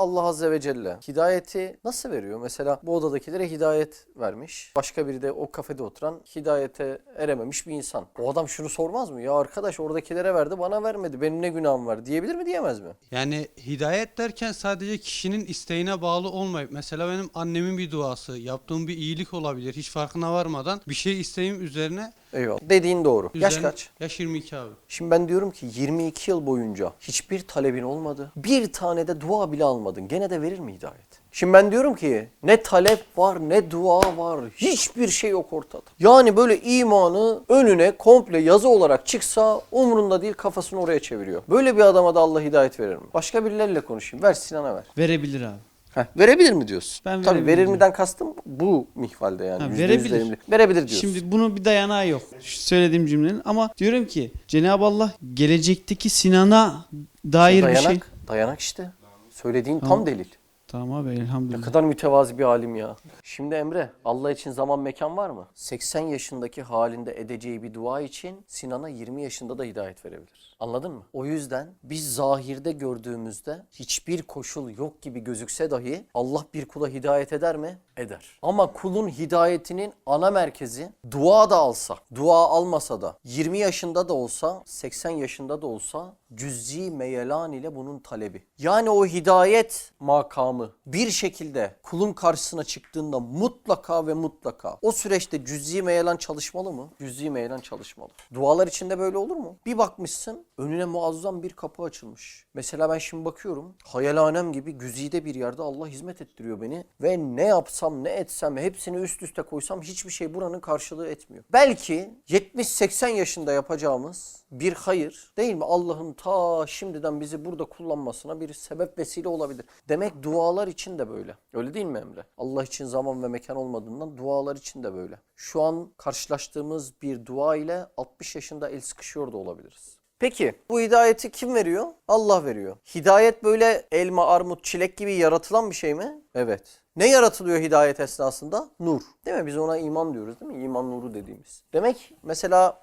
Allah Azze ve Celle hidayeti nasıl veriyor? Mesela bu odadakilere hidayet vermiş. Başka biri de o kafede oturan hidayete erememiş bir insan. O adam şunu sormaz mı? Ya arkadaş oradakilere verdi bana vermedi. Benim ne günahım var diyebilir mi diyemez mi? Yani hidayet derken sadece kişinin isteğine bağlı olmayıp mesela benim annemin bir duası, yaptığım bir iyilik olabilir. Hiç farkına varmadan bir şey isteğim üzerine Eyvallah. Dediğin doğru. Yaş üzerine- kaç? Yaş 22 abi. Şimdi ben diyorum ki 22 yıl boyunca hiçbir talebin olmadı. Bir tane de dua bile almadın. Gene de verir mi hidayet? Şimdi ben diyorum ki ne talep var ne dua var. Hiçbir şey yok ortada. Yani böyle imanı önüne komple yazı olarak çıksa umrunda değil kafasını oraya çeviriyor. Böyle bir adama da Allah hidayet verir mi? Başka birileriyle konuşayım. Ver Sinan'a ver. Verebilir abi. Heh, verebilir mi diyorsun? Ben Tabii verir diyorum. miden kastım bu mihvalde yani. Ha, verebilir. verimli. Verebilir diyorsun. Şimdi bunun bir dayanağı yok. Şu söylediğim cümlenin ama diyorum ki Cenab-ı Allah gelecekteki Sinan'a dair bir dayanak, şey. dayanak işte. Söylediğin tam Tamam. delil. Tamam abi Ne elhamdülillah. kadar mütevazi bir alim ya. Şimdi Emre, Allah için zaman mekan var mı? 80 yaşındaki halinde edeceği bir dua için Sinan'a 20 yaşında da hidayet verebilir. Anladın mı? O yüzden biz zahirde gördüğümüzde hiçbir koşul yok gibi gözükse dahi Allah bir kula hidayet eder mi? Eder. Ama kulun hidayetinin ana merkezi dua da alsa, dua almasa da 20 yaşında da olsa, 80 yaşında da olsa cüz'i meyelan ile bunun talebi. Yani o hidayet makamı bir şekilde kulun karşısına çıktığında mutlaka ve mutlaka o süreçte cüz'i meyelan çalışmalı mı? Cüz'i meyelan çalışmalı. Dualar içinde böyle olur mu? Bir bakmışsın önüne muazzam bir kapı açılmış. Mesela ben şimdi bakıyorum hayalhanem gibi güzide bir yerde Allah hizmet ettiriyor beni ve ne yapsam ne etsem hepsini üst üste koysam hiçbir şey buranın karşılığı etmiyor. Belki 70-80 yaşında yapacağımız bir hayır değil mi? Allah'ın ta şimdiden bizi burada kullanmasına bir sebep vesile olabilir. Demek dualar için de böyle. Öyle değil mi Emre? Allah için zaman ve mekan olmadığından dualar için de böyle. Şu an karşılaştığımız bir dua ile 60 yaşında el sıkışıyor da olabiliriz. Peki bu hidayeti kim veriyor? Allah veriyor. Hidayet böyle elma, armut, çilek gibi yaratılan bir şey mi? Evet. Ne yaratılıyor hidayet esnasında? Nur. Değil mi? Biz ona iman diyoruz değil mi? İman nuru dediğimiz. Demek mesela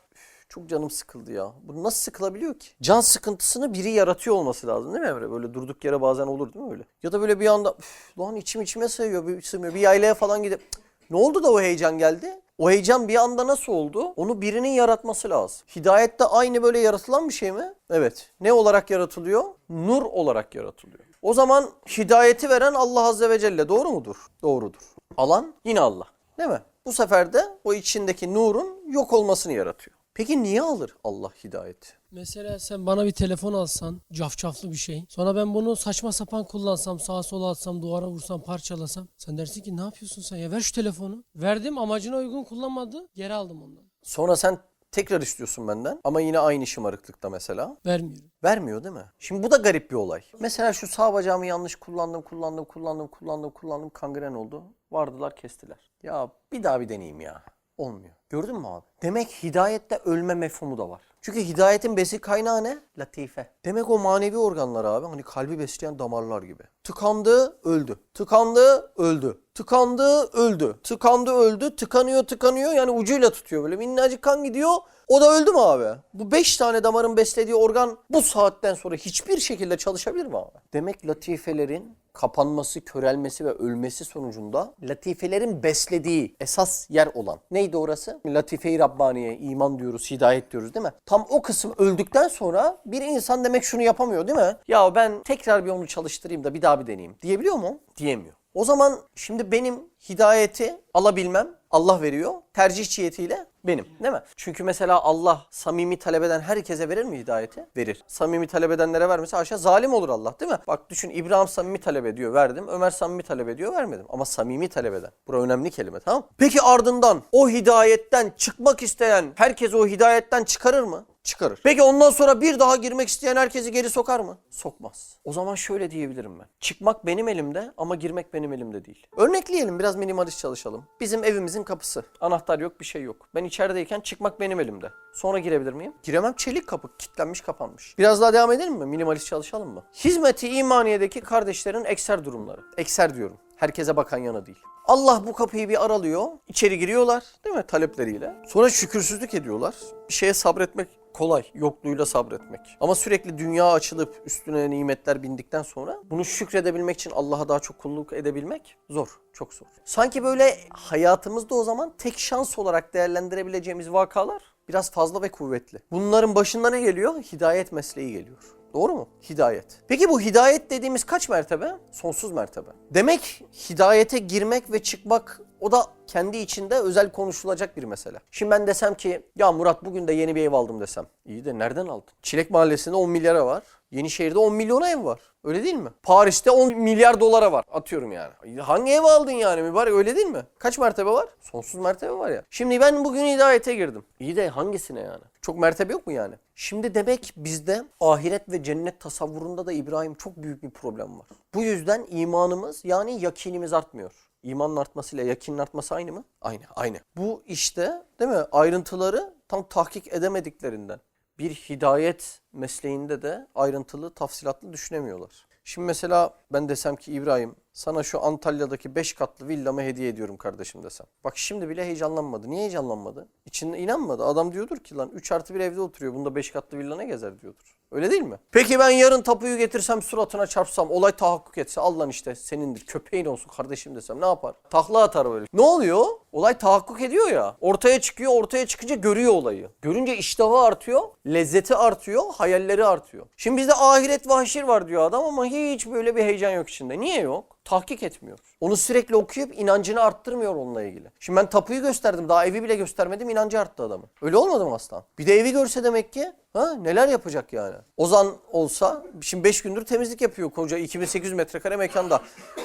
çok canım sıkıldı ya. Bu nasıl sıkılabiliyor ki? Can sıkıntısını biri yaratıyor olması lazım değil mi Emre? Böyle durduk yere bazen olur değil mi öyle? Ya da böyle bir anda lan içim içime sığıyor, bir, sığmıyor. Bir yaylaya falan gidip "Cık, ne oldu da o heyecan geldi? O heyecan bir anda nasıl oldu? Onu birinin yaratması lazım. Hidayet de aynı böyle yaratılan bir şey mi? Evet. Ne olarak yaratılıyor? Nur olarak yaratılıyor. O zaman hidayeti veren Allah Azze ve Celle doğru mudur? Doğrudur. Alan yine Allah. Değil mi? Bu sefer de o içindeki nurun yok olmasını yaratıyor. Peki niye alır Allah hidayeti? Mesela sen bana bir telefon alsan, cafcaflı bir şey. Sonra ben bunu saçma sapan kullansam, sağa sola atsam, duvara vursam, parçalasam. Sen dersin ki ne yapıyorsun sen ya ver şu telefonu. Verdim amacına uygun kullanmadı, geri aldım ondan. Sonra sen tekrar istiyorsun benden ama yine aynı şımarıklıkta mesela. Vermiyorum. Vermiyor değil mi? Şimdi bu da garip bir olay. Mesela şu sağ bacağımı yanlış kullandım, kullandım, kullandım, kullandım, kullandım. Kangren oldu. Vardılar kestiler. Ya bir daha bir deneyeyim ya. Olmuyor. Gördün mü abi? Demek hidayette ölme mefhumu da var. Çünkü hidayetin besi kaynağı ne? Latife. Demek o manevi organlar abi hani kalbi besleyen damarlar gibi. Tıkandı, öldü. Tıkandı, öldü. Tıkandı, öldü. Tıkandı, öldü. Tıkanıyor, tıkanıyor. Yani ucuyla tutuyor böyle. Minnacık kan gidiyor. O da öldü mü abi? Bu beş tane damarın beslediği organ bu saatten sonra hiçbir şekilde çalışabilir mi abi? Demek latifelerin kapanması, körelmesi ve ölmesi sonucunda latifelerin beslediği esas yer olan. Neydi orası? Latife-i Rabbaniye, iman diyoruz, hidayet diyoruz değil mi? Tam o kısım öldükten sonra bir insan demek şunu yapamıyor değil mi? Ya ben tekrar bir onu çalıştırayım da bir daha bir deneyeyim. Diyebiliyor mu? Diyemiyor. O zaman şimdi benim hidayeti alabilmem Allah veriyor. Tercih cihetiyle benim değil mi? Çünkü mesela Allah samimi talep eden herkese verir mi hidayeti? Verir. Samimi talep edenlere vermese aşağı zalim olur Allah değil mi? Bak düşün İbrahim samimi talep ediyor verdim. Ömer samimi talep ediyor vermedim. Ama samimi talep eden. Bura önemli kelime tamam? Peki ardından o hidayetten çıkmak isteyen herkes o hidayetten çıkarır mı? Çıkarır. Peki ondan sonra bir daha girmek isteyen herkesi geri sokar mı? Sokmaz. O zaman şöyle diyebilirim ben. Çıkmak benim elimde ama girmek benim elimde değil. Örnekleyelim biraz minimalist çalışalım. Bizim evimizin kapısı. Anahtar yok bir şey yok. Ben içerideyken çıkmak benim elimde. Sonra girebilir miyim? Giremem çelik kapı kilitlenmiş kapanmış. Biraz daha devam edelim mi? Minimalist çalışalım mı? Hizmeti imaniyedeki kardeşlerin ekser durumları. Ekser diyorum. Herkese bakan yana değil. Allah bu kapıyı bir aralıyor. içeri giriyorlar değil mi talepleriyle. Sonra şükürsüzlük ediyorlar. Bir şeye sabretmek kolay. Yokluğuyla sabretmek. Ama sürekli dünya açılıp üstüne nimetler bindikten sonra bunu şükredebilmek için Allah'a daha çok kulluk edebilmek zor. Çok zor. Sanki böyle hayatımızda o zaman tek şans olarak değerlendirebileceğimiz vakalar biraz fazla ve kuvvetli. Bunların başında ne geliyor? Hidayet mesleği geliyor. Doğru mu? Hidayet. Peki bu hidayet dediğimiz kaç mertebe? Sonsuz mertebe. Demek hidayete girmek ve çıkmak o da kendi içinde özel konuşulacak bir mesele. Şimdi ben desem ki ya Murat bugün de yeni bir ev aldım desem. İyi de nereden aldın? Çilek Mahallesi'nde 10 milyara var. Yenişehir'de 10 milyona ev var. Öyle değil mi? Paris'te 10 milyar dolara var. Atıyorum yani. Hangi ev aldın yani mübarek öyle değil mi? Kaç mertebe var? Sonsuz mertebe var ya. Şimdi ben bugün hidayete girdim. İyi de hangisine yani? Çok mertebe yok mu yani? Şimdi demek bizde ahiret ve cennet tasavvurunda da İbrahim çok büyük bir problem var. Bu yüzden imanımız yani yakinimiz artmıyor. İmanın artmasıyla yakinin artması aynı mı? Aynı, aynı. Bu işte değil mi ayrıntıları tam tahkik edemediklerinden bir hidayet mesleğinde de ayrıntılı, tafsilatlı düşünemiyorlar. Şimdi mesela ben desem ki İbrahim sana şu Antalya'daki 5 katlı villamı hediye ediyorum kardeşim desem. Bak şimdi bile heyecanlanmadı. Niye heyecanlanmadı? İçinde inanmadı. Adam diyordur ki lan 3 artı bir evde oturuyor. Bunda 5 katlı villa ne gezer diyordur. Öyle değil mi? Peki ben yarın tapuyu getirsem suratına çarpsam olay tahakkuk etse al lan işte senindir köpeğin olsun kardeşim desem ne yapar? Takla atar böyle. Ne oluyor? Olay tahakkuk ediyor ya. Ortaya çıkıyor ortaya çıkınca görüyor olayı. Görünce iştahı artıyor, lezzeti artıyor, hayalleri artıyor. Şimdi bizde ahiret ve var diyor adam ama hiç böyle bir heyecan yok içinde. Niye yok? Tahkik etmiyor. Onu sürekli okuyup inancını arttırmıyor onunla ilgili. Şimdi ben tapuyu gösterdim daha evi bile göstermedim inancı arttı adamın. Öyle olmadı mı aslan? Bir de evi görse demek ki ha neler yapacak yani. Ozan olsa şimdi 5 gündür temizlik yapıyor koca 2800 metrekare mekanda.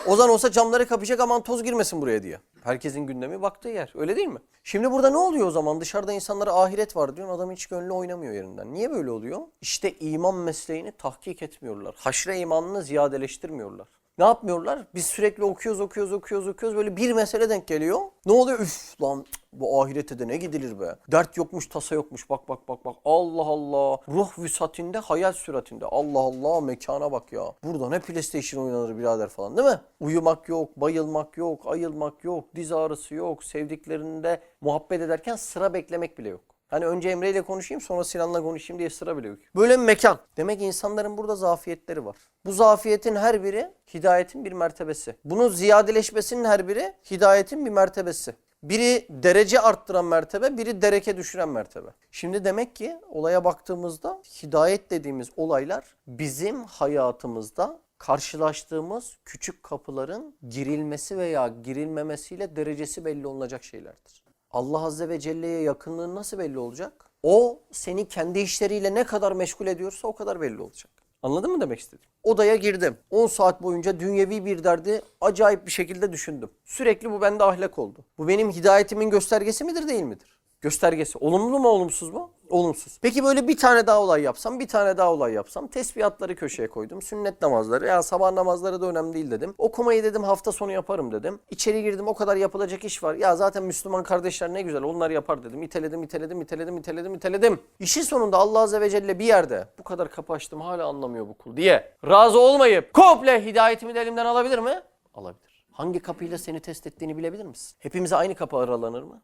Ozan olsa camları kapayacak aman toz girmesin buraya diye. Herkesin gündemi baktığı yer öyle değil mi? Şimdi burada ne oluyor o zaman? Dışarıda insanlara ahiret var diyor. Adam hiç gönlü oynamıyor yerinden. Niye böyle oluyor? İşte iman mesleğini tahkik etmiyorlar. Haşre imanını ziyadeleştirmiyorlar. Ne yapmıyorlar? Biz sürekli okuyoruz, okuyoruz, okuyoruz, okuyoruz. Böyle bir mesele denk geliyor. Ne oluyor? Üf lan bu ahirete de ne gidilir be. Dert yokmuş, tasa yokmuş. Bak bak bak bak. Allah Allah. Ruh vüsatinde, hayal süratinde. Allah Allah mekana bak ya. Burada ne PlayStation oynanır birader falan değil mi? Uyumak yok, bayılmak yok, ayılmak yok, diz ağrısı yok. Sevdiklerinde muhabbet ederken sıra beklemek bile yok. Hani önce Emre ile konuşayım sonra Sinan'la konuşayım diye sıra bile yok. Böyle bir mekan. Demek insanların burada zafiyetleri var. Bu zafiyetin her biri hidayetin bir mertebesi. Bunun ziyadeleşmesinin her biri hidayetin bir mertebesi. Biri derece arttıran mertebe, biri dereke düşüren mertebe. Şimdi demek ki olaya baktığımızda hidayet dediğimiz olaylar bizim hayatımızda karşılaştığımız küçük kapıların girilmesi veya girilmemesiyle derecesi belli olacak şeylerdir. Allah Azze ve Celle'ye yakınlığın nasıl belli olacak? O seni kendi işleriyle ne kadar meşgul ediyorsa o kadar belli olacak. Anladın mı demek istedim? Odaya girdim. 10 saat boyunca dünyevi bir derdi acayip bir şekilde düşündüm. Sürekli bu bende ahlak oldu. Bu benim hidayetimin göstergesi midir değil midir? Göstergesi. Olumlu mu olumsuz mu? Olumsuz. Peki böyle bir tane daha olay yapsam, bir tane daha olay yapsam, tesbihatları köşeye koydum. Sünnet namazları, ya sabah namazları da önemli değil dedim. Okumayı dedim hafta sonu yaparım dedim. İçeri girdim o kadar yapılacak iş var. Ya zaten Müslüman kardeşler ne güzel onlar yapar dedim. İteledim, iteledim, iteledim, iteledim, iteledim. İşin sonunda Allah Azze ve Celle bir yerde bu kadar kapı açtım hala anlamıyor bu kul diye. Razı olmayıp komple hidayetimi de elimden alabilir mi? Alabilir. Hangi kapıyla seni test ettiğini bilebilir misin? Hepimize aynı kapı aralanır mı?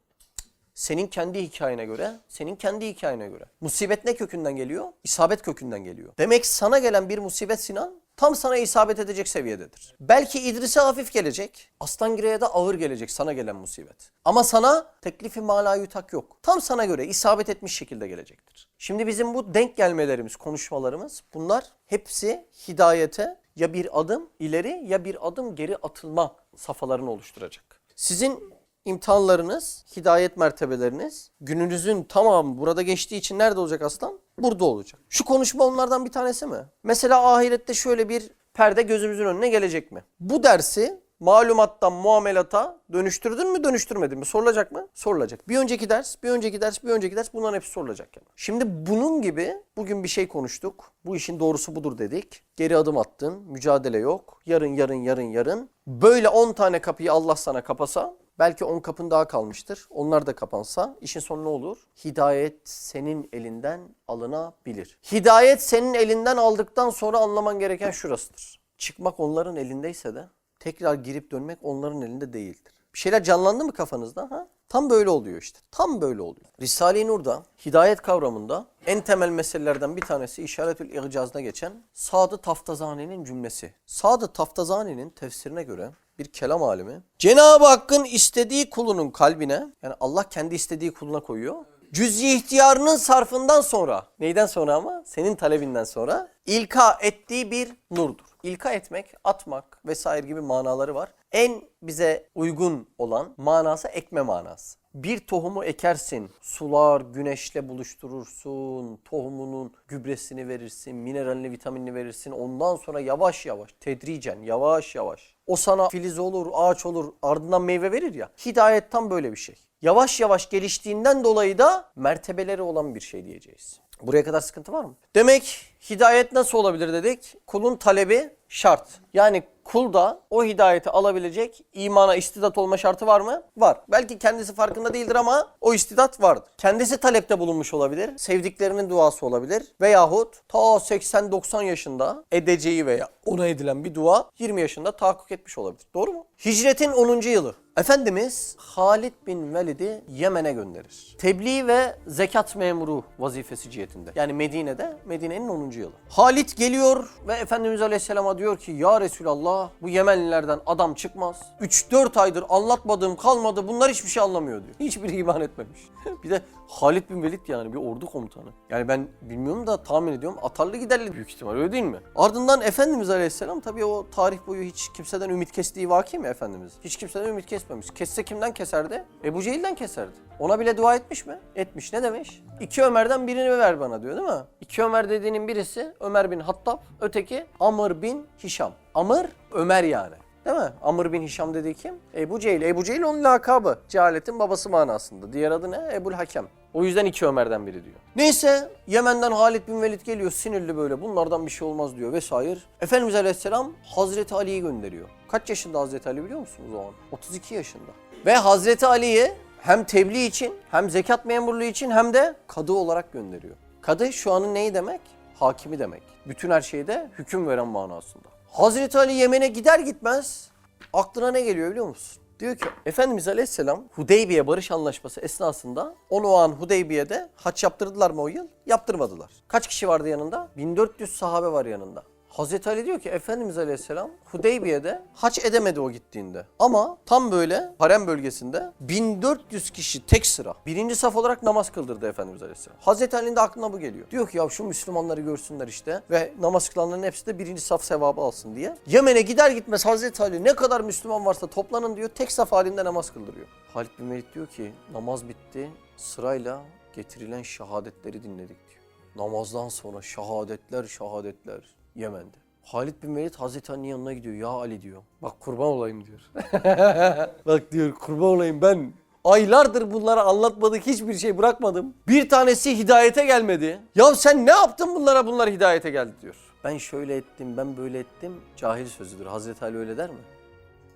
Senin kendi hikayene göre, senin kendi hikayene göre. Musibet ne kökünden geliyor? İsabet kökünden geliyor. Demek sana gelen bir musibet Sinan tam sana isabet edecek seviyededir. Belki İdris'e hafif gelecek, Aslangire'ye de ağır gelecek sana gelen musibet. Ama sana teklifi malayutak yok. Tam sana göre isabet etmiş şekilde gelecektir. Şimdi bizim bu denk gelmelerimiz, konuşmalarımız bunlar hepsi hidayete ya bir adım ileri ya bir adım geri atılma safhalarını oluşturacak. Sizin imtihanlarınız, hidayet mertebeleriniz gününüzün tamamı burada geçtiği için nerede olacak aslan? Burada olacak. Şu konuşma onlardan bir tanesi mi? Mesela ahirette şöyle bir perde gözümüzün önüne gelecek mi? Bu dersi malumattan muamelata dönüştürdün mü dönüştürmedin mi? Sorulacak mı? Sorulacak. Bir önceki ders, bir önceki ders, bir önceki ders bunların hepsi sorulacak. Yani. Şimdi bunun gibi bugün bir şey konuştuk. Bu işin doğrusu budur dedik. Geri adım attın. Mücadele yok. Yarın yarın yarın yarın. Böyle 10 tane kapıyı Allah sana kapasa Belki 10 kapın daha kalmıştır. Onlar da kapansa işin sonu ne olur? Hidayet senin elinden alınabilir. Hidayet senin elinden aldıktan sonra anlaman gereken şurasıdır. Çıkmak onların elindeyse de tekrar girip dönmek onların elinde değildir. Bir şeyler canlandı mı kafanızda? Ha? Tam böyle oluyor işte. Tam böyle oluyor. Risale-i Nur'da hidayet kavramında en temel meselelerden bir tanesi İşaretül İcaz'da geçen Sadı Taftazani'nin cümlesi. Sadı Taftazani'nin tefsirine göre bir kelam alimi Cenab-ı Hakk'ın istediği kulunun kalbine yani Allah kendi istediği kuluna koyuyor. Cüz'i ihtiyarının sarfından sonra neyden sonra ama senin talebinden sonra ilka ettiği bir nurdur. İlka etmek, atmak vesaire gibi manaları var. En bize uygun olan manası ekme manası. Bir tohumu ekersin, sular, güneşle buluşturursun, tohumunun gübresini verirsin, mineralini, vitaminini verirsin. Ondan sonra yavaş yavaş, tedricen, yavaş yavaş. O sana filiz olur, ağaç olur, ardından meyve verir ya. Hidayet tam böyle bir şey. Yavaş yavaş geliştiğinden dolayı da mertebeleri olan bir şey diyeceğiz. Buraya kadar sıkıntı var mı? Demek hidayet nasıl olabilir dedik? Kulun talebi şart. Yani kulda o hidayeti alabilecek imana istidat olma şartı var mı? Var. Belki kendisi farkında değildir ama o istidat vardır. Kendisi talepte bulunmuş olabilir. Sevdiklerinin duası olabilir. Veyahut ta 80-90 yaşında edeceği veya ona edilen bir dua 20 yaşında tahakkuk etmiş olabilir. Doğru mu? Hicretin 10. yılı. Efendimiz Halid bin Velid'i Yemen'e gönderir. Tebliğ ve zekat memuru vazifesi cihetinde. Yani Medine'de Medine'nin 10. yılı. Halid geliyor ve Efendimiz Aleyhisselam'a diyor ki Ya Resulallah bu Yemenlilerden adam çıkmaz. 3-4 aydır anlatmadığım kalmadı bunlar hiçbir şey anlamıyor diyor. Hiçbiri iman etmemiş. bir de Halid bin Velid yani bir ordu komutanı. Yani ben bilmiyorum da tahmin ediyorum atarlı giderli büyük ihtimal öyle değil mi? Ardından Efendimiz Aleyhisselam tabii o tarih boyu hiç kimseden ümit kestiği vaki mi Efendimiz? Hiç kimseden ümit kesmemiş. Kesse kimden keserdi? Ebu Cehil'den keserdi. Ona bile dua etmiş mi? Etmiş. Ne demiş? İki Ömer'den birini ver bana diyor değil mi? İki Ömer dediğinin birisi Ömer bin Hattab, öteki Amr bin Hişam. Amr, Ömer yani. Değil mi? Amr bin Hişam dediği kim? Ebu Cehil. Ebu Cehil onun lakabı. Cehaletin babası manasında. Diğer adı ne? Ebul Hakem. O yüzden iki Ömer'den biri diyor. Neyse Yemen'den Halid bin Velid geliyor sinirli böyle bunlardan bir şey olmaz diyor vesaire. Efendimiz Aleyhisselam Hazreti Ali'yi gönderiyor. Kaç yaşında Hazreti Ali biliyor musunuz o zaman? 32 yaşında. Ve Hazreti Ali'yi hem tebliğ için hem zekat memurluğu için hem de kadı olarak gönderiyor. Kadı şu anın neyi demek? Hakimi demek. Bütün her şeyde hüküm veren manasında. Hazreti Ali Yemen'e gider gitmez aklına ne geliyor biliyor musun? Diyor ki Efendimiz Aleyhisselam Hudeybiye Barış Anlaşması esnasında onu o an Hudeybiye'de haç yaptırdılar mı o yıl? Yaptırmadılar. Kaç kişi vardı yanında? 1400 sahabe var yanında. Hazreti Ali diyor ki Efendimiz Aleyhisselam Hudeybiye'de haç edemedi o gittiğinde. Ama tam böyle harem bölgesinde 1400 kişi tek sıra birinci saf olarak namaz kıldırdı Efendimiz Aleyhisselam. Hazreti Ali'nin de aklına bu geliyor. Diyor ki ya şu Müslümanları görsünler işte ve namaz kılanların hepsi de birinci saf sevabı alsın diye. Yemen'e gider gitmez Hazreti Ali ne kadar Müslüman varsa toplanın diyor tek saf halinde namaz kıldırıyor. Halid bin Velid diyor ki namaz bitti sırayla getirilen şehadetleri dinledik diyor. Namazdan sonra şehadetler şehadetler Yemen'de. Halid bin Velid Hazreti Ali'nin yanına gidiyor. Ya Ali diyor. Bak kurban olayım diyor. Bak diyor kurban olayım ben. Aylardır bunlara anlatmadık hiçbir şey bırakmadım. Bir tanesi hidayete gelmedi. Ya sen ne yaptın bunlara bunlar hidayete geldi diyor. Ben şöyle ettim ben böyle ettim. Cahil sözüdür. Hazreti Ali öyle der mi?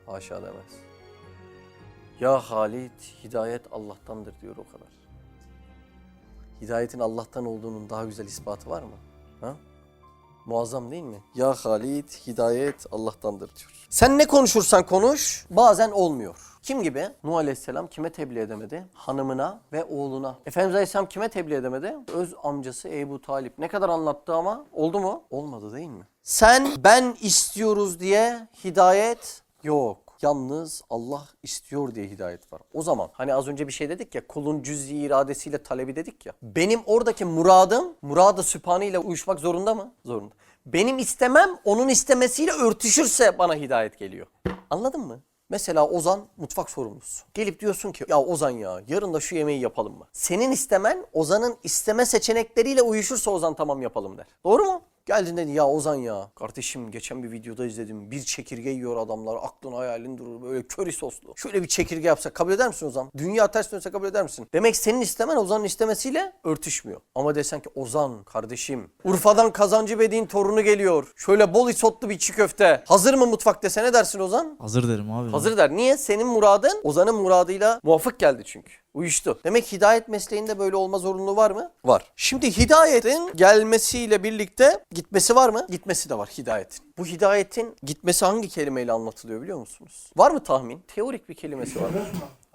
Haşa demez. Ya Halid hidayet Allah'tandır diyor o kadar. Hidayetin Allah'tan olduğunun daha güzel ispatı var mı? Ha? Muazzam değil mi? Ya Halid hidayet Allah'tandır diyor. Sen ne konuşursan konuş bazen olmuyor. Kim gibi? Nuh Aleyhisselam kime tebliğ edemedi? Hanımına ve oğluna. Efendimiz Aleyhisselam kime tebliğ edemedi? Öz amcası Ebu Talip. Ne kadar anlattı ama oldu mu? Olmadı değil mi? Sen ben istiyoruz diye hidayet yok. Yalnız Allah istiyor diye hidayet var. O zaman hani az önce bir şey dedik ya kulun cüz'i iradesiyle talebi dedik ya. Benim oradaki muradım muradı sübhane ile uyuşmak zorunda mı? Zorunda. Benim istemem onun istemesiyle örtüşürse bana hidayet geliyor. Anladın mı? Mesela Ozan mutfak sorumlusu. Gelip diyorsun ki ya Ozan ya yarın da şu yemeği yapalım mı? Senin istemen Ozan'ın isteme seçenekleriyle uyuşursa Ozan tamam yapalım der. Doğru mu? Geldin dedi ya Ozan ya. Kardeşim geçen bir videoda izledim. Bir çekirge yiyor adamlar. Aklın hayalin durur. Böyle köri soslu. Şöyle bir çekirge yapsa kabul eder misin Ozan? Dünya ters dönse kabul eder misin? Demek senin istemen Ozan'ın istemesiyle örtüşmüyor. Ama desen ki Ozan kardeşim. Urfa'dan kazancı bediğin torunu geliyor. Şöyle bol isotlu bir çiğ köfte. Hazır mı mutfak dese ne dersin Ozan? Hazır derim abi. Hazır der. Niye? Senin muradın Ozan'ın muradıyla muvafık geldi çünkü. Uyuştu. Demek hidayet mesleğinde böyle olma zorunluluğu var mı? Var. Şimdi hidayetin gelmesiyle birlikte gitmesi var mı? Gitmesi de var hidayetin. Bu hidayetin gitmesi hangi kelimeyle anlatılıyor biliyor musunuz? Var mı tahmin? Teorik bir kelimesi var mı?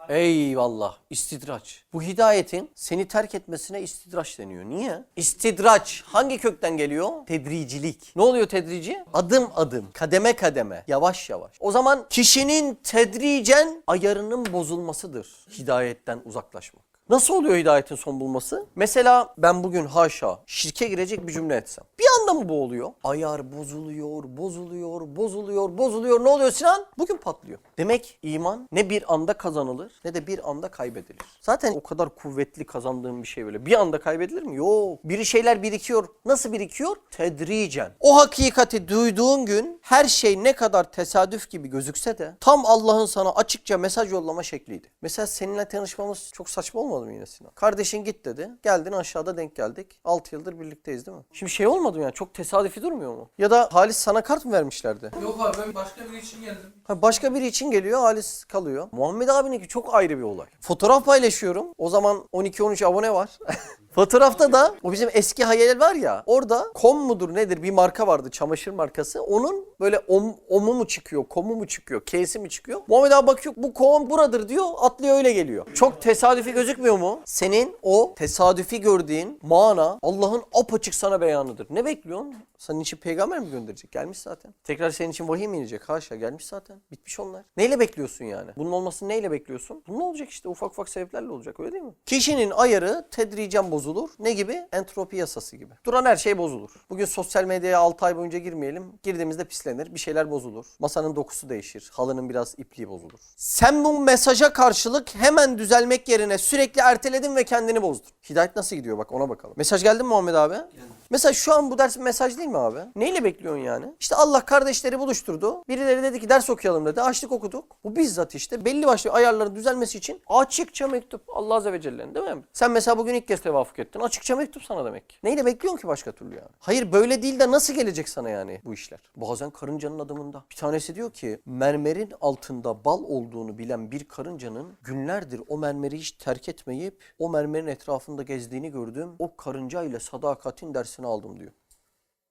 Eyvallah. İstidraç. Bu hidayetin seni terk etmesine istidraç deniyor. Niye? İstidraç hangi kökten geliyor? Tedricilik. Ne oluyor tedrici? Adım adım, kademe kademe, yavaş yavaş. O zaman kişinin tedricen ayarının bozulmasıdır hidayetten uzaklaşmak. Nasıl oluyor hidayetin son bulması? Mesela ben bugün haşa şirke girecek bir cümle etsem. Bir anda mı bu oluyor? Ayar bozuluyor, bozuluyor, bozuluyor, bozuluyor. Ne oluyor Sinan? Bugün patlıyor. Demek iman ne bir anda kazanılır ne de bir anda kaybedilir. Zaten o kadar kuvvetli kazandığım bir şey böyle. Bir anda kaybedilir mi? Yok. Bir şeyler birikiyor. Nasıl birikiyor? Tedricen. O hakikati duyduğun gün her şey ne kadar tesadüf gibi gözükse de tam Allah'ın sana açıkça mesaj yollama şekliydi. Mesela seninle tanışmamız çok saçma olmadı mı yine Sinan? Kardeşin git dedi. Geldin aşağıda denk geldik. 6 yıldır birlikteyiz değil mi? Şimdi şey olmadı mı yani? Çok tesadüfi durmuyor mu? Ya da Halis sana kart mı vermişlerdi? Yok abi ben başka biri için geldim. Ha, başka biri için geliyor Halis kalıyor. Muhammed abininki çok ayrı bir olay. Fotoğraf paylaşıyorum. O zaman 12-13 abone var. Fotoğrafta da o bizim eski hayal var ya orada kom mudur nedir bir marka vardı çamaşır markası. Onun böyle om, omu mu çıkıyor komu mu çıkıyor K'si mi çıkıyor. Muhammed abi bakıyor bu kom buradır diyor atlıyor öyle geliyor. Çok tesadüfi gözükmüyor mu? Senin o tesadüfi gördüğün mana Allah'ın apaçık sana beyanıdır. Ne bekliyorsun? Senin için peygamber mi gönderecek? Gelmiş zaten. Tekrar senin için vahiy mi inecek? Haşa gelmiş zaten. Bitmiş onlar. Neyle bekliyorsun yani? Bunun olmasını neyle bekliyorsun? Bunun olacak işte ufak ufak sebeplerle olacak öyle değil mi? Kişinin ayarı tedricen bozulur. Ne gibi? Entropi yasası gibi. Duran her şey bozulur. Bugün sosyal medyaya 6 ay boyunca girmeyelim. Girdiğimizde pislenir. Bir şeyler bozulur. Masanın dokusu değişir. Halının biraz ipliği bozulur. Sen bu mesaja karşılık hemen düzelmek yerine sürekli erteledin ve kendini bozdun. Hidayet nasıl gidiyor bak ona bakalım. Mesaj geldi mi Muhammed abi? Mesela şu an bu ders mesaj değil mi abi? Neyle bekliyorsun yani? İşte Allah kardeşleri buluşturdu. Birileri dedi ki ders okuyalım dedi. Açtık okuduk. Bu bizzat işte belli başlı ayarların düzelmesi için açıkça mektup. Allah Azze ve Celle'nin değil mi? Sen mesela bugün ilk kez tevafuk ettin. Açıkça mektup sana demek. ki. Neyle bekliyorsun ki başka türlü yani? Hayır böyle değil de nasıl gelecek sana yani bu işler? Bazen karıncanın adımında. Bir tanesi diyor ki mermerin altında bal olduğunu bilen bir karıncanın günlerdir o mermeri hiç terk etmeyip o mermerin etrafında gezdiğini gördüm. O karınca ile sadakatin dersini aldım diyor.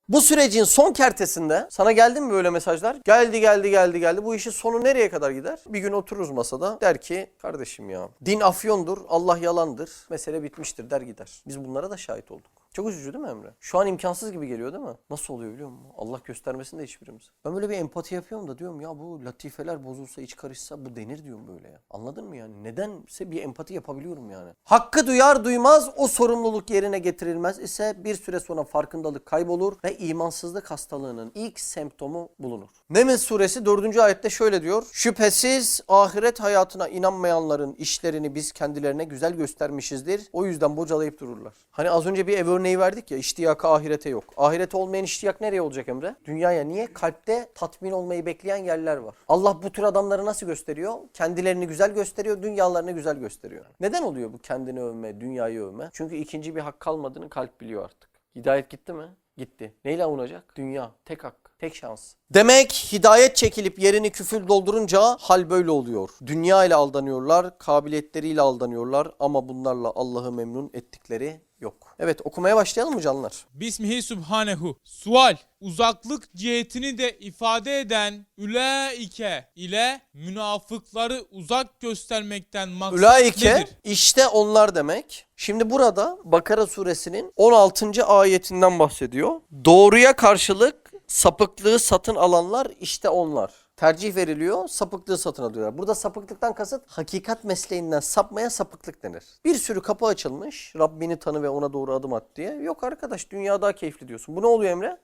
Bu sürecin son kertesinde sana geldi mi böyle mesajlar? Geldi geldi geldi geldi. Bu işin sonu nereye kadar gider? Bir gün otururuz masada der ki kardeşim ya din afyondur Allah yalandır. Mesele bitmiştir der gider. Biz bunlara da şahit olduk. Çok üzücü değil mi Emre? Şu an imkansız gibi geliyor değil mi? Nasıl oluyor biliyor musun? Allah göstermesin de hiçbirimiz. Ben böyle bir empati yapıyorum da diyorum ya bu latifeler bozulsa iç karışsa bu denir diyorum böyle ya. Anladın mı yani? Nedense bir empati yapabiliyorum yani. Hakkı duyar duymaz o sorumluluk yerine getirilmez ise bir süre sonra farkındalık kaybolur ve imansızlık hastalığının ilk semptomu bulunur. Neml suresi 4. ayette şöyle diyor. Şüphesiz ahiret hayatına inanmayanların işlerini biz kendilerine güzel göstermişizdir. O yüzden bocalayıp dururlar. Hani az önce bir ev örneği verdik ya iştiyaka ahirete yok. Ahirete olmayan iştiyak nereye olacak Emre? Dünyaya. Niye? Kalpte tatmin olmayı bekleyen yerler var. Allah bu tür adamları nasıl gösteriyor? Kendilerini güzel gösteriyor, dünyalarını güzel gösteriyor. Neden oluyor bu kendini övme, dünyayı övme? Çünkü ikinci bir hak kalmadığını kalp biliyor artık. Hidayet gitti mi? Gitti. Neyle avunacak? Dünya. Tek hak. Tek şans. Demek hidayet çekilip yerini küfür doldurunca hal böyle oluyor. Dünya ile aldanıyorlar, kabiliyetleriyle aldanıyorlar ama bunlarla Allah'ı memnun ettikleri yok. Evet okumaya başlayalım mı canlar? Bismihi Subhanehu. Sual. Uzaklık cihetini de ifade eden ülaike ile münafıkları uzak göstermekten maksat Ulaike nedir? işte onlar demek. Şimdi burada Bakara suresinin 16. ayetinden bahsediyor. Doğruya karşılık sapıklığı satın alanlar işte onlar. Tercih veriliyor, sapıklığı satın alıyorlar. Burada sapıklıktan kasıt hakikat mesleğinden sapmaya sapıklık denir. Bir sürü kapı açılmış, Rabbini tanı ve ona doğru adım at diye. Yok arkadaş dünya daha keyifli diyorsun. Bu ne oluyor Emre?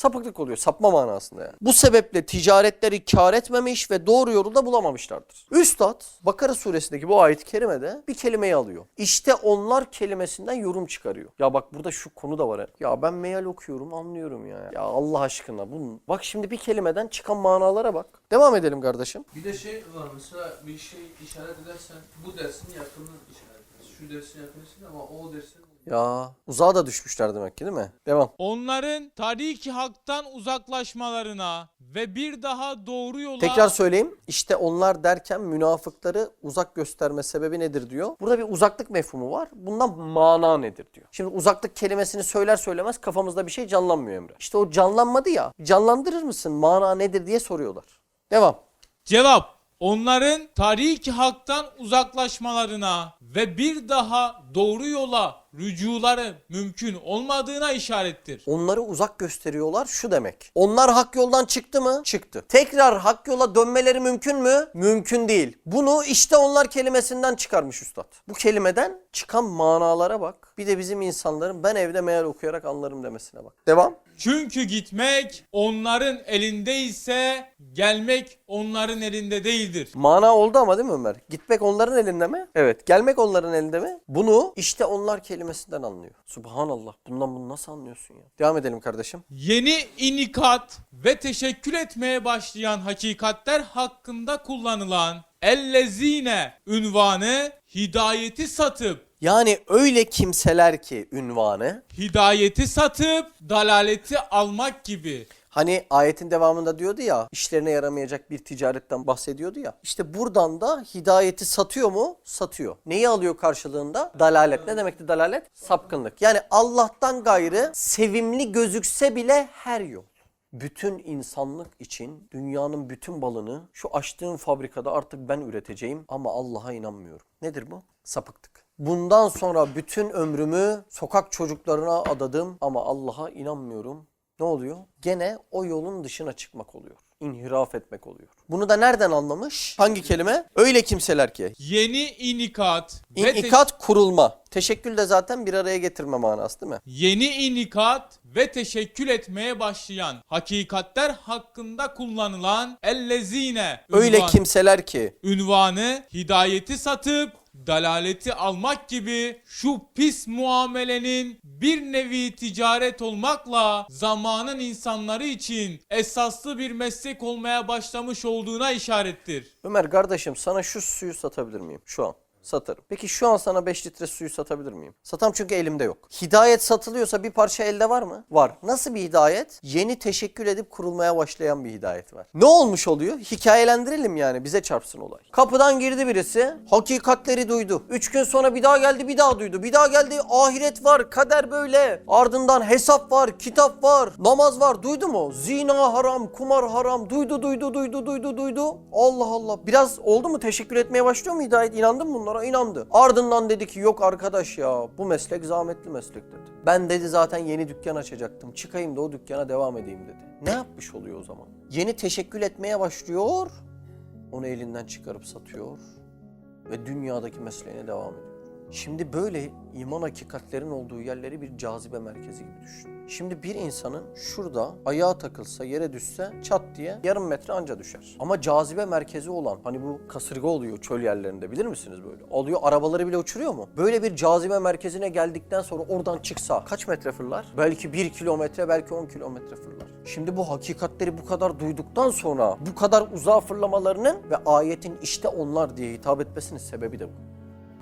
Sapıklık oluyor. Sapma manasında yani. Bu sebeple ticaretleri kar etmemiş ve doğru yolu da bulamamışlardır. Üstad Bakara suresindeki bu ayet-i kerimede bir kelimeyi alıyor. İşte onlar kelimesinden yorum çıkarıyor. Ya bak burada şu konu da var. ha. Ya ben meal okuyorum anlıyorum ya. Ya Allah aşkına bunun. Bak şimdi bir kelimeden çıkan manalara bak. Devam edelim kardeşim. Bir de şey var mesela bir şey işaret edersen bu dersin yakınını işaret edersin. Şu dersin yakınısın ama o dersin Ya uzağa da düşmüşler demek ki değil mi? Devam. Onların tariki haktan uzaklaşmalarına ve bir daha doğru yola Tekrar söyleyeyim. İşte onlar derken münafıkları uzak gösterme sebebi nedir diyor. Burada bir uzaklık mefhumu var. Bundan mana nedir diyor. Şimdi uzaklık kelimesini söyler söylemez kafamızda bir şey canlanmıyor Emre. İşte o canlanmadı ya. Canlandırır mısın? Mana nedir diye soruyorlar. Devam. Cevap onların tariki haktan uzaklaşmalarına ve bir daha doğru yola rücuları mümkün olmadığına işarettir. Onları uzak gösteriyorlar şu demek. Onlar hak yoldan çıktı mı? Çıktı. Tekrar hak yola dönmeleri mümkün mü? Mümkün değil. Bunu işte onlar kelimesinden çıkarmış üstad. Bu kelimeden çıkan manalara bak. Bir de bizim insanların ben evde meal okuyarak anlarım demesine bak. Devam. Çünkü gitmek onların elinde ise gelmek onların elinde değildir. Mana oldu ama değil mi Ömer? Gitmek onların elinde mi? Evet. Gelmek onların elinde mi? Bunu işte onlar kelimesinden anlıyor. Subhanallah. Bundan bunu nasıl anlıyorsun ya? Devam edelim kardeşim. Yeni inikat ve teşekkül etmeye başlayan hakikatler hakkında kullanılan ellezine ünvanı hidayeti satıp Yani öyle kimseler ki ünvanı hidayeti satıp dalaleti almak gibi. Hani ayetin devamında diyordu ya işlerine yaramayacak bir ticaretten bahsediyordu ya. İşte buradan da hidayeti satıyor mu? Satıyor. Neyi alıyor karşılığında? Dalalet. Ne demekti dalalet? Sapkınlık. Yani Allah'tan gayrı sevimli gözükse bile her yol. Bütün insanlık için dünyanın bütün balını şu açtığım fabrikada artık ben üreteceğim ama Allah'a inanmıyorum. Nedir bu? Sapıktık. Bundan sonra bütün ömrümü sokak çocuklarına adadım ama Allah'a inanmıyorum. Ne oluyor? Gene o yolun dışına çıkmak oluyor. İnhiraf etmek oluyor. Bunu da nereden anlamış? Hangi kelime? Öyle kimseler ki. Yeni inikat İnikat kurulma. Teşekkül de zaten bir araya getirme manası değil mi? yeni inikat ve teşekkül etmeye başlayan hakikatler hakkında kullanılan ellezine Öyle ünvan- kimseler ki. ünvanı hidayeti satıp dalaleti almak gibi şu pis muamelenin bir nevi ticaret olmakla zamanın insanları için esaslı bir meslek olmaya başlamış olduğuna işarettir. Ömer kardeşim sana şu suyu satabilir miyim şu an? Satarım. Peki şu an sana 5 litre suyu satabilir miyim? Satam çünkü elimde yok. Hidayet satılıyorsa bir parça elde var mı? Var. Nasıl bir hidayet? Yeni teşekkül edip kurulmaya başlayan bir hidayet var. Ne olmuş oluyor? Hikayelendirelim yani bize çarpsın olay. Kapıdan girdi birisi. Hakikatleri duydu. 3 gün sonra bir daha geldi bir daha duydu. Bir daha geldi ahiret var, kader böyle. Ardından hesap var, kitap var, namaz var. Duydu mu? Zina haram, kumar haram. Duydu, duydu, duydu, duydu, duydu. Allah Allah. Biraz oldu mu? Teşekkür etmeye başlıyor mu hidayet? İnandın mı bunlara? İnandı. Ardından dedi ki yok arkadaş ya bu meslek zahmetli meslek dedi. Ben dedi zaten yeni dükkan açacaktım. Çıkayım da o dükkana devam edeyim dedi. Ne yapmış oluyor o zaman? Yeni teşekkül etmeye başlıyor. Onu elinden çıkarıp satıyor ve dünyadaki mesleğine devam ediyor. Şimdi böyle iman hakikatlerin olduğu yerleri bir cazibe merkezi gibi düşün. Şimdi bir insanın şurada ayağa takılsa yere düşse çat diye yarım metre anca düşer. Ama cazibe merkezi olan hani bu kasırga oluyor çöl yerlerinde bilir misiniz böyle? Alıyor arabaları bile uçuruyor mu? Böyle bir cazibe merkezine geldikten sonra oradan çıksa kaç metre fırlar? Belki bir kilometre belki 10 kilometre fırlar. Şimdi bu hakikatleri bu kadar duyduktan sonra bu kadar uzağa fırlamalarının ve ayetin işte onlar diye hitap etmesinin sebebi de bu.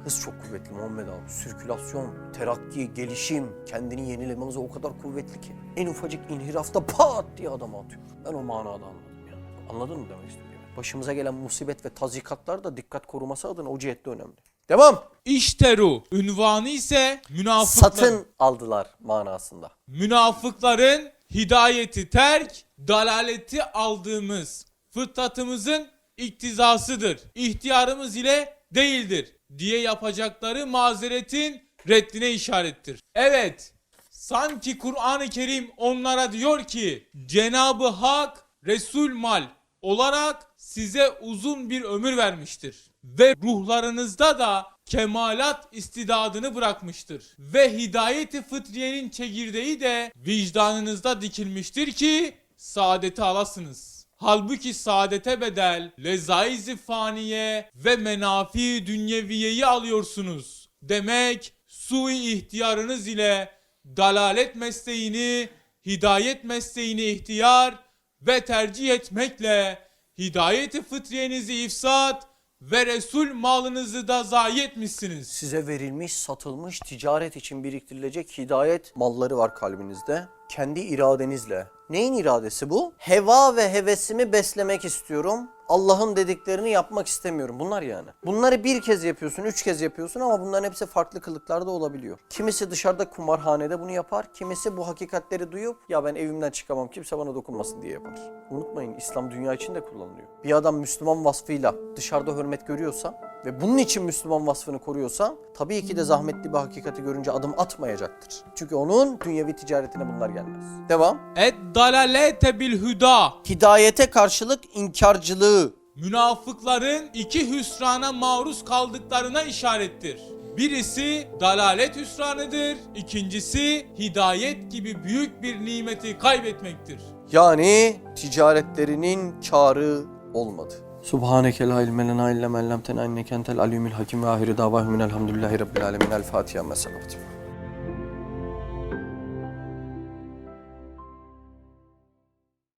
Hız çok kuvvetli Muhammed abi. Sirkülasyon, terakki, gelişim, kendini yenilememiz o kadar kuvvetli ki. En ufacık inhirafta pat diye adam atıyor. Ben o manada anladım yani. Anladın mı demek istediğimi? Başımıza gelen musibet ve tazikatlar da dikkat koruması adına o cihette önemli. Devam. İşteru ünvanı ise münafıklar. Satın aldılar manasında. Münafıkların hidayeti terk, dalaleti aldığımız fıtratımızın iktizasıdır. İhtiyarımız ile değildir diye yapacakları mazeretin reddine işarettir. Evet, sanki Kur'an-ı Kerim onlara diyor ki Cenab-ı Hak Resul mal olarak size uzun bir ömür vermiştir. Ve ruhlarınızda da kemalat istidadını bırakmıştır. Ve hidayeti fıtriyenin çekirdeği de vicdanınızda dikilmiştir ki saadeti alasınız. Halbuki saadete bedel lezaiz faniye ve menafi dünyeviyeyi alıyorsunuz. Demek sui ihtiyarınız ile dalalet mesleğini, hidayet mesleğini ihtiyar ve tercih etmekle hidayeti fıtriyenizi ifsat ve Resul malınızı da zayi etmişsiniz. Size verilmiş, satılmış, ticaret için biriktirilecek hidayet malları var kalbinizde. Kendi iradenizle. Neyin iradesi bu? Heva ve hevesimi beslemek istiyorum. Allah'ın dediklerini yapmak istemiyorum. Bunlar yani. Bunları bir kez yapıyorsun, üç kez yapıyorsun ama bunların hepsi farklı kılıklarda olabiliyor. Kimisi dışarıda kumarhanede bunu yapar. Kimisi bu hakikatleri duyup ya ben evimden çıkamam kimse bana dokunmasın diye yapar. Unutmayın İslam dünya için de kullanılıyor. Bir adam Müslüman vasfıyla dışarıda hürmet görüyorsa ve bunun için Müslüman vasfını koruyorsa tabii ki de zahmetli bir hakikati görünce adım atmayacaktır. Çünkü onun dünyevi ticaretine bunlar gelmez. Devam. Et dalalete bil huda. Hidayete karşılık inkarcılığı. Münafıkların iki hüsrana maruz kaldıklarına işarettir. Birisi dalalet hüsranıdır, ikincisi hidayet gibi büyük bir nimeti kaybetmektir. Yani ticaretlerinin karı olmadı. Subhaneke la ilme lena illa men tenha inneke entel alimul hakim ve ahire davahum elhamdülillahi rabbil alemin. El Fatiha mesela.